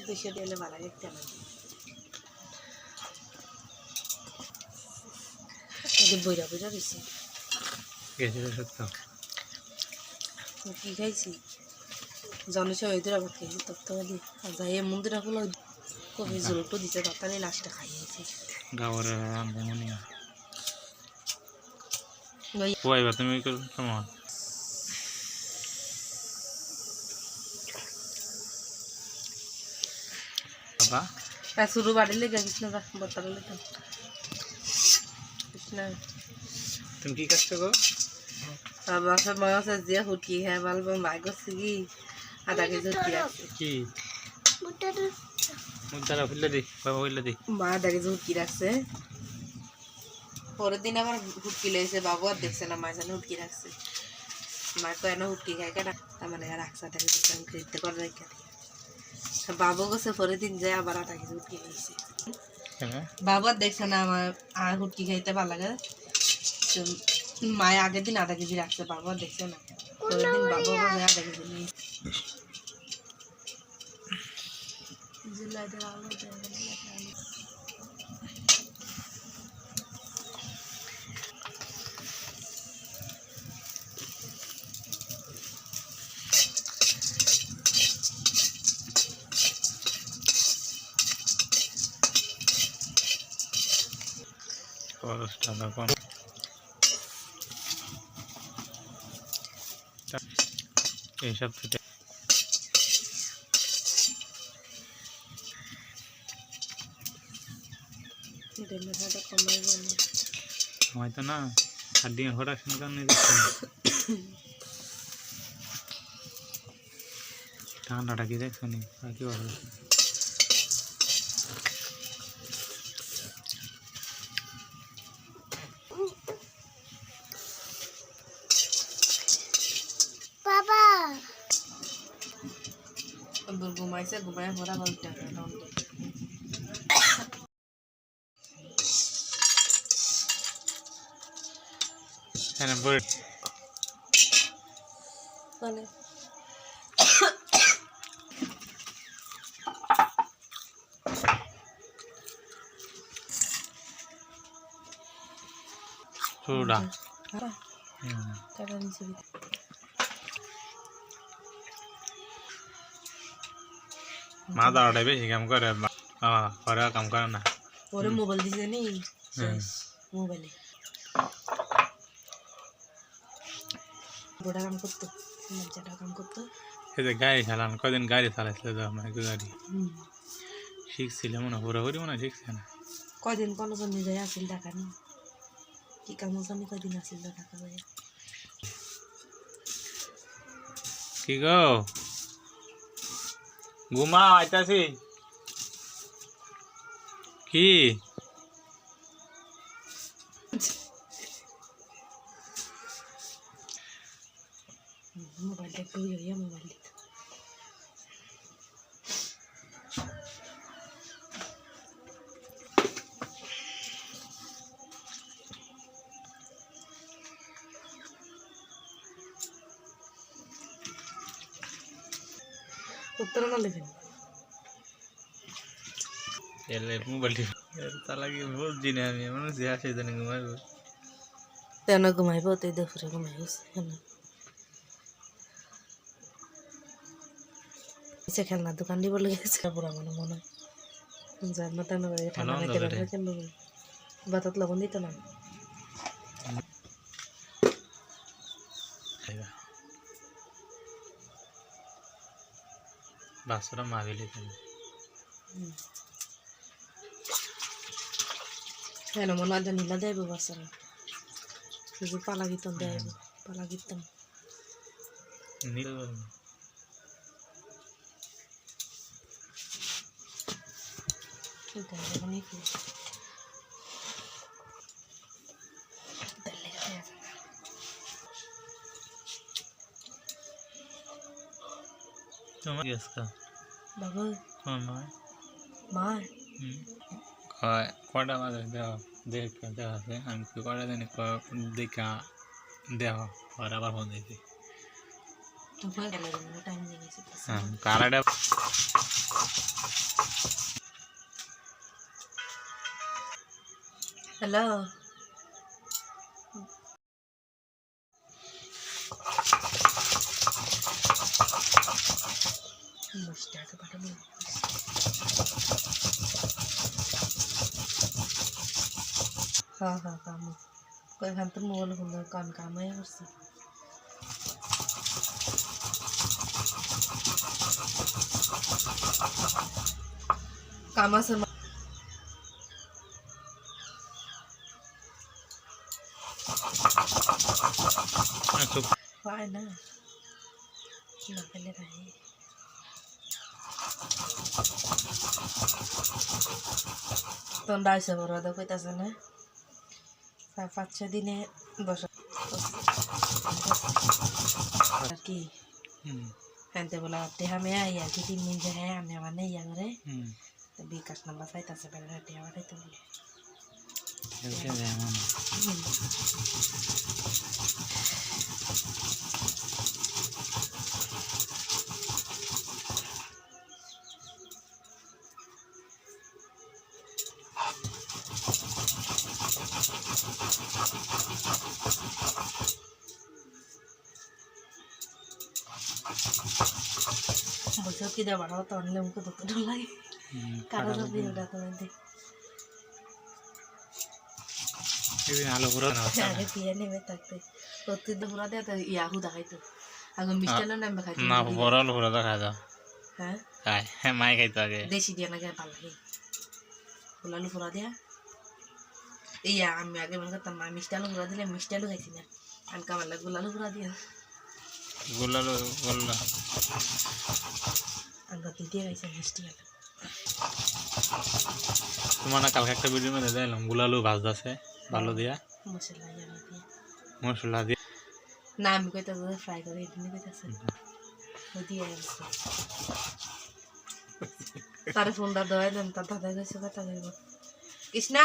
দুশো দিলে ভালো দেখতে বইরা বইরা দিছি। কি খাইছি? জনেছে ওই দূর আবার খাইছি তত্ত্বাবধি আর যাই মন্দির হলো কবি জলটো দিতে তাড়াতাড়ি লাস্টটা খাইয়েছি গাওয়ার মনে হয় ওই তুমি বাবা শুরু বাড়িলে গা কৃষ্ণ দা বতালে তো কৃষ্ণ। তুমি কি কাজ করো? সব মাছ দিয়ে হুটকি ভালো মাই করছে কি আধা কেজি হুটকি রাখছে কি? মুদারা ফুলে দি বাবা ফুলে দি। মা আধা কেজি হুটকি রাখছে। পরের দিন আবার হুটকি লেগেছে বাবু আর দেখছে না মায়ের জন্য হুটকি রাখছে। মা তো এনে হুটকি খায় কেনা তার মানে আর রাখছে আধা কেজি খেতে করে রেখে দিই বাবু গেছে পরের দিন যায় আবার আধা কেজি উটকি খাইছে হ্যাঁ। বাবু আর দেখছে না আমার আর হুটকি খাইতে ভালো লাগে মায়ের আগের দিন আধা কেজি রাখছে বাবু দেখছে না? পরের দিন বাবু আধা কেজি নিয়ে খরচটা তখন এইসব থেকে হয়তো না আর ডিম প্রোডাকশন কারণে ঠান্ডাটা কি দেখছ নি? কি বলো আবার ঘুমাইছে ঘুমাই ভরা বলতে হ্যাঁ বলে মানে চুড়া হ্যাঁ হুম কাটা নিচে মা দাওয়াটাই বেশি কাম করে ঘরে কাম করে না। ওরে মোবাইল দিছে নি। মোবাইলে বড় কাম করতো বাচ্চাটা কাম করতো। এই যে গাড়ি চালান কদিন গাড়ি চালাইছিল তো আমার গাড়ি শিখছিল মনে হয় পুরোপুরি মনে শিখছে না। কয়দিন কোনো জন যাই আসিল টাকা নি? কি কাম জানি কয়দিন আসিল টাকা যায় কি গো? ঘুমা আইতাছি। কি? উত্তর না লেখেন এলে মোবাইলটি চালাকি বলছি না আমি মনে হচ্ছে আসে জানি ঘুমাইবো তেন ঘুমাইব তাই দুপুরে ঘুমাই গেছে সে খেলনা দোকান দিব লেগেছে পুরা মনে মনে যার না তেন ঠান্ডা ভালো খাইতে কেন বাতাত লবণ দিত না। বাসরা মাগিলি তুমি কেন মনে হয় নীলা দেব বাসারা? শুধু পালা গীতন দেব পালা গীতন নীল ঠিক আছে তোমার কি আজকা বাবু তোমার নয় মা কয় কটা মাঝে দেওয়া দেখে দেওয়া আছে আমি কি কটা জানি দেখা দেওয়া আর আবার ফোন দিয়েছি হয়ে গেল টাইম নিয়ে গেছে হ্যাঁ কারাটা হ্যালো মুষ্টাকে পাঠাবো হ্যাঁ হ্যাঁ কাম কইখান তো মোবাইল ফোন কাম কাম হয়ে করছি কাম আছে মা- চুপ হয় না না পেলে রাহি তোমরা আইসে বড় কইতাছে না। চার পাঁচ ছ দিনে বসা। আর কি? হ্যান্তে বলা টেহা মেয়া ইয়া কি তিন দিন যে হ্যাঁ আমি আমার নেই ইয়া করে বিকাশ নাম্বার চাইতাছে বেলা। টেহা পাঠাইতে বলে হ্যাঁ খাই মাই খাইতো। আগে। দেশি দিয়া নাকি ভালো লাগে। গোলালু ফুরা দিয়া। আমি আগে মনে করতাম মিষ্টি আলু ফুরা দিলে মিষ্টি আলু খাইছি না। কামার লাগে গোলালু ফুরা দিয়া। গোলালো গোল্লা। তোমার না কালকে একটা ভিডিও মধ্যে দিলাম গুলালু ভাজতেছে ভালো দিয়া। মশলা দিয়ে মশলা দিয়ে। না আমি কইতাছে ফ্রাই করে এদিনে কইতাছে। দিয়ে তারে ফোনটা দেওয়াই দেন তার দাদা গেছে কথা কইব কৃষ্ণা!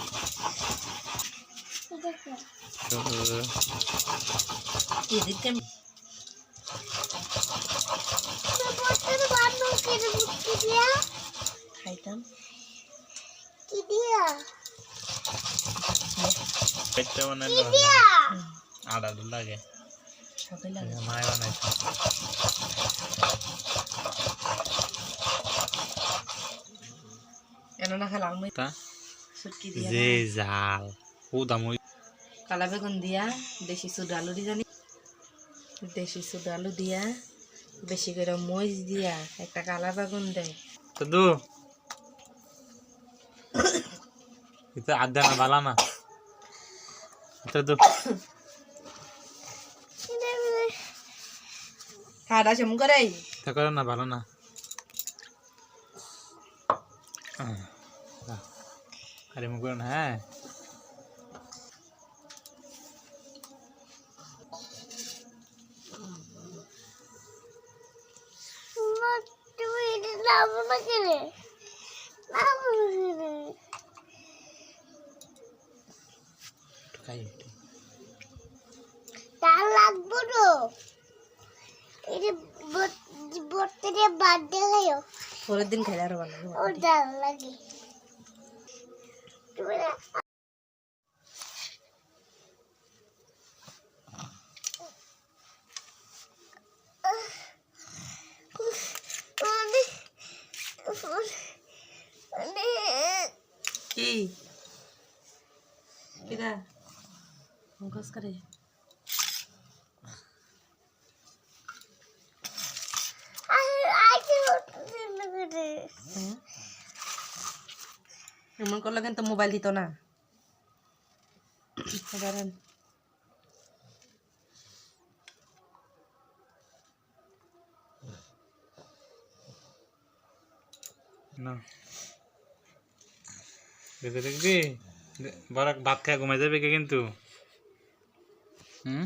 খাইতাম পেটটা বানাইলে ভালো লাগে। আদা দুধ লাগে মায় বানাইছে এনে না খেলাম তা যে জাল ও দাম কালা বেগুন দিয়া দেশি সুদা আলু দি জানি। দেশি সুদা আলু দিয়া বেশি করে মরিচ দিয়া একটা কালা বেগুন দেয় তো এটা আদা না বালা না। তো দু খাওয়া সেমন করে তা করে না ভালো না। আরে মুখ করে না কেনে না কেনে তার লাগবো তো এটা বর্তমানে বার্থডে হয় পরের দিন খেলার আরও ভালো লাগে। খরচ করে। হ্যাঁ? এমন করলে কিন্তু মোবাইল দিত না। আচ্ছা, ধরেন না। দেখবি বড় ভাত খায় ঘুমাই যাবে কে কিন্তু? Hmm?